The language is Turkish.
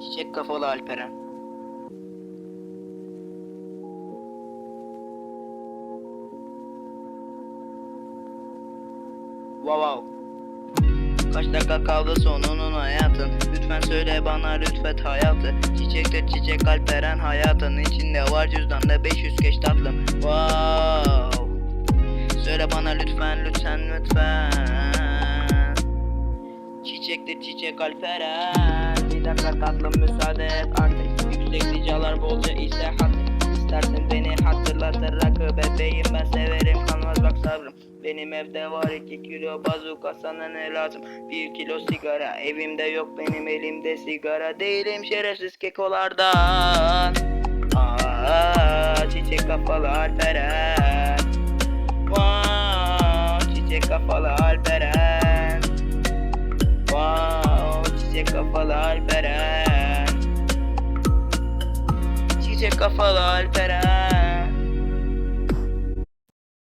Çiçek kafalı Alperen. Wow wow. Kaç dakika kaldı sonunun hayatın Lütfen söyle bana lütfet hayatı. Çiçekte çiçek Alperen hayatın. İçinde var cüzdanda 500 keş tatlım. Wow. Söyle bana lütfen lütfen lütfen. Çiçekte çiçek Alperen Bir dakika tatlım müsaade et. Artık Yüksek ricalar bolca iste hat. İstersin beni hatırlatır rakı bebeğim. Ben severim kalmaz bak sabrım. Benim evde var iki kilo bazuka sana ne lazım? Bir kilo sigara evimde yok benim elimde sigara. Değilim şerefsiz kekolardan. Aa, çiçek kafalı Alperen. Wow, çiçek kafalı çiçek kafalı Alperen Çiçek kafalı Alperen